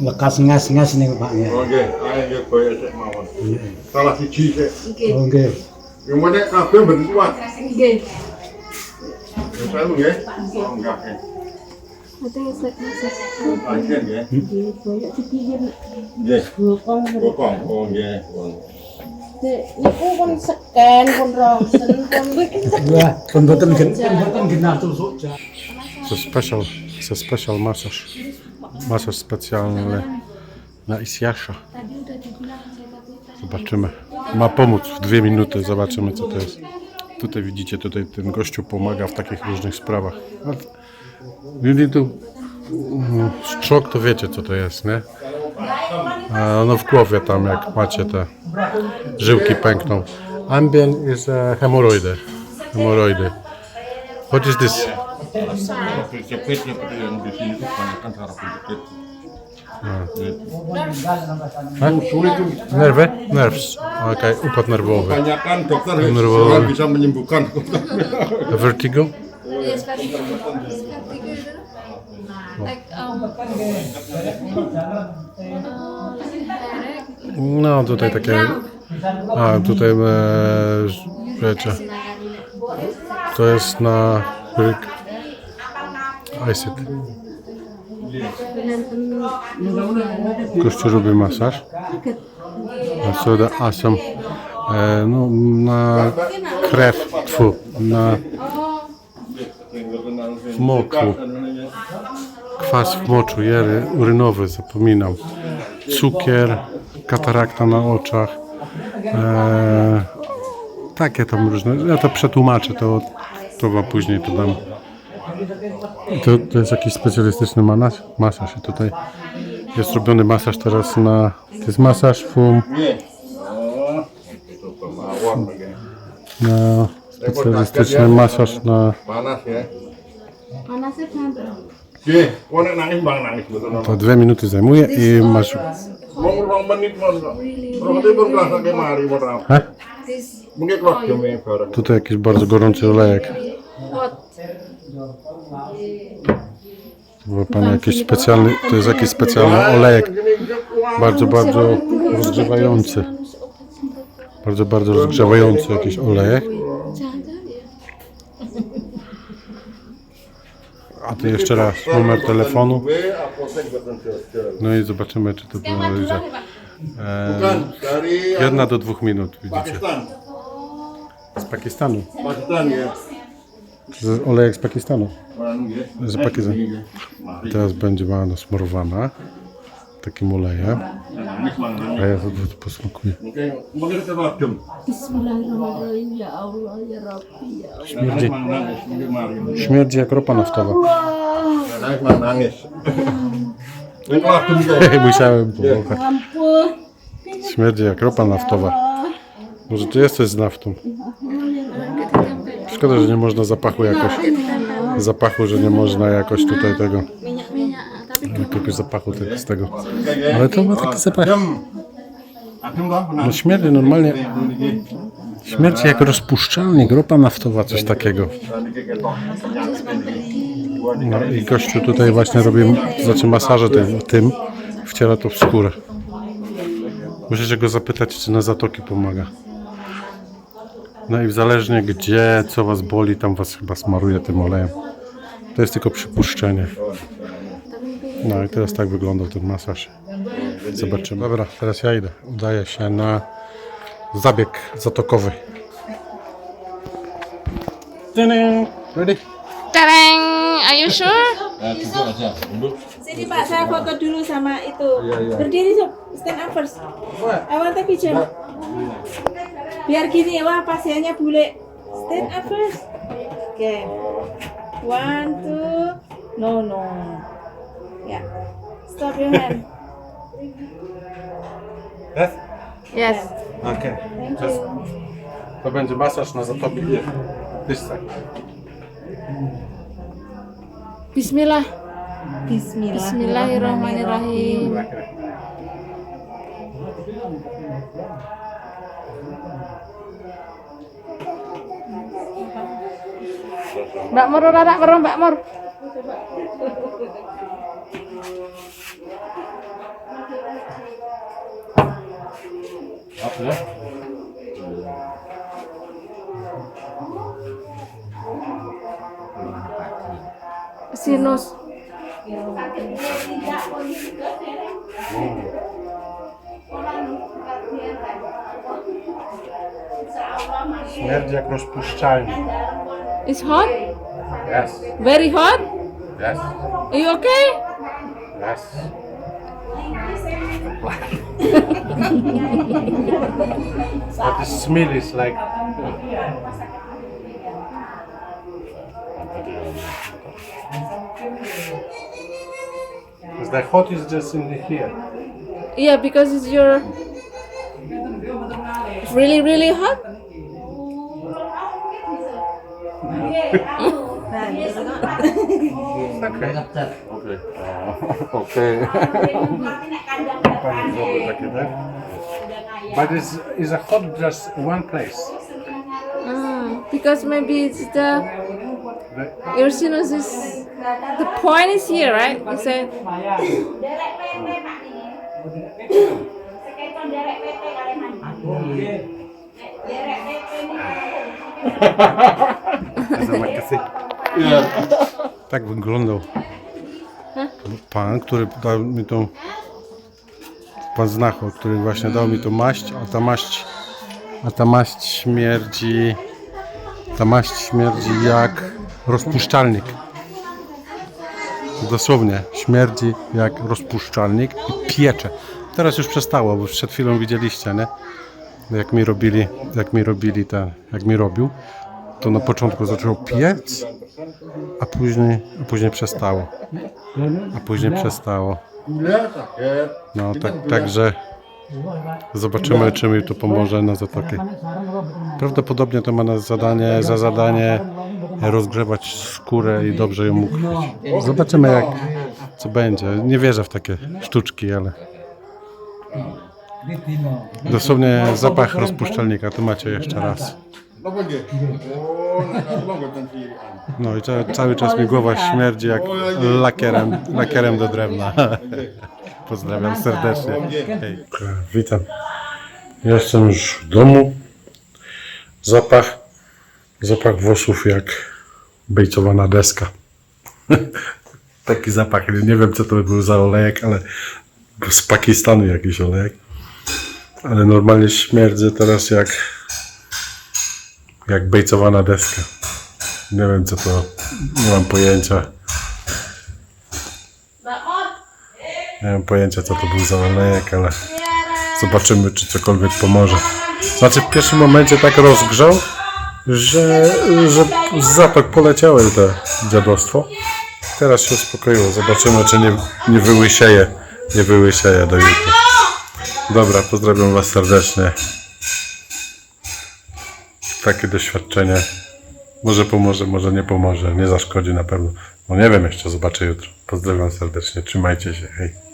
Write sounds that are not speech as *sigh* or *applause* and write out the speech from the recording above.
lekas ngas-ngas nih Pak ya. Oke, ayo bayar mawon. Iya. Salah siji sik. Oh nggih. Yo mene kabeh mboten kuat. saya mau ya. Oh enggak nggih. Ya? Mboten hmm? ya. oh, ya, Special. It's a special masaż. Masaż specjalny na Isiasza. Zobaczymy. Ma pomóc w dwie minuty, zobaczymy co to jest. Tutaj widzicie, tutaj ten gościu pomaga w takich różnych sprawach. Need to... mm, Strzok to wiecie co to jest, nie? A no w głowie tam jak macie te żyłki pękną. Ambien is a hemoroidy. Hemoroidy. What is this? Jepit ya pada yang di sini tuh kebanyakan saraf jepit. Hah? Nerwy? Nerves. Okej, układ nerwowy. Kebanyakan dokter Nerwowy. nggak bisa menyembuhkan. Vertigo? Yes, vertigo. Vertigo itu like um No tutaj takie... A, tutaj e, wiecie. To jest na... Uric acid. Gościu robi masaż. A co da asam? E, no na krew, tfu, na w moczu. Kwas w moczu, jery, urynowy, zapominam. Cukier, katarakta na oczach. E, takie tam różne. Ja to przetłumaczę, to, to wam później to dam. To, to jest jakiś specjalistyczny masaż, masaż tutaj jest robiony masaż teraz na, to jest masaż fum. Oh, na specjalistyczny masaż na to dwie minuty zajmuje i masz Mau tutaj jakiś bardzo gorący olejek. Bo pan jakiś specjalny, to jest jakiś specjalny olejek. Bardzo, bardzo rozgrzewający. Bardzo, bardzo rozgrzewający jakiś olejek. A tu jeszcze raz numer telefonu. No i zobaczymy czy to było że e, jedna do dwóch minut widzicie Pakistanu. Pakistan jest olejek z Pakistanu. Z Pakistanu teraz będzie ona smarowana takim olejem. A ja to posmakuję. Śmierdzi, mari. śmierdzi jak ropa naftowa. Guys. *laughs* musiałem Ampun. Śmierdzi jak ropa naftowa. Może tu jest coś z naftą. Szkoda, że nie można zapachu jakoś. Zapachu, że nie można jakoś tutaj tego. Jakiegoś zapachu tego, z tego. Ale to ma taki zapach. No śmierdzi normalnie. Śmierdzi jak rozpuszczalnik, ropa naftowa, coś takiego. No i gościu tutaj właśnie robi, znaczy masaże tym, tym wciela to w skórę. Musicie go zapytać, czy na zatoki pomaga. No i zależnie gdzie, co was boli, tam was chyba smaruje tym olejem. To jest tylko przypuszczenie. No i teraz tak wyglądał ten masaż. Zobaczymy. Dobra, teraz ja idę. Udaję się na zabieg zatokowy. Ready? Tereng, are you sure? Sini Pak, saya foto dulu sama itu. Berdiri Sob. stand up first. I want take picture. Biar gini, wah pasiennya bule. Stand up first. Oke. One, two. No, no. Ya. Stop your hand. Yes. Okej. Thank you. To będzie masaż na zatoki. This side. Bismillah. Bismillah. Bismillahirrahmanirrahim. Mbak Mur ora tak weruh Mbak Mur. Apa? Ya. Sinus. Śmierć jak rozpuszczalnik. It's hot? Yes, Very hot? yes, Are you okay? yes. *laughs* But the smell is like Because the hot is just in here. Yeah, because it's your it's really really hot. Okay. Okej. Pani zrobi takie, tak? But it's, it's a hot just one place. Ah, because maybe it's the The- your sinus is the point is here, right? You *laughs* said Tak wyglądał pan, który dał mi tą pan Znachor, który właśnie dał mi tą maść, a ta maść a ta maść śmierdzi ta maść śmierdzi jak rozpuszczalnik. Dosłownie śmierdzi jak rozpuszczalnik i piecze. Teraz już przestało, bo przed chwilą widzieliście, nie? Jak mi robili, jak mi robili ten, jak mi robił, to na początku zaczął piec, a później, a później przestało. A później przestało. No tak, także zobaczymy, czy mi to pomoże na zatoki. Prawdopodobnie to ma na zadanie, za zadanie rozgrzewać skórę i dobrze ją ukryć. Zobaczymy, jak, co będzie. Nie wierzę w takie sztuczki, ale dosłownie zapach rozpuszczalnika. Tu macie jeszcze raz. Oh, nak abang kau nanti. No i ca- cały czas mi głowa śmierdzi jak lakierem, lakierem do drewna. Pozdrawiam serdecznie. Hej. Witam. Jestem już w domu. Zapach, zapach włosów jak bejcowana deska. *laughs* Taki zapach, nie wiem co to był za olejek, ale z Pakistanu jakiś olejek. Ale normalnie śmierdzę teraz jak jak bejcowana deska. Nie wiem co to, nie mam pojęcia. Nie mam pojęcia co to był za olejek, ale zobaczymy czy cokolwiek pomoże. Znaczy w pierwszym momencie tak rozgrzał, że, że z zatok poleciały te dziadostwo. Teraz się uspokoiło. Zobaczymy czy nie, nie wyłysieje. Nie wyłysieje do jutra. Dobra, pozdrawiam Was serdecznie. Takie doświadczenie. Może pomoże, może nie pomoże. Nie zaszkodzi na pewno. No nie wiem jeszcze, zobaczę jutro. Pozdrawiam serdecznie. Trzymajcie się. Hej.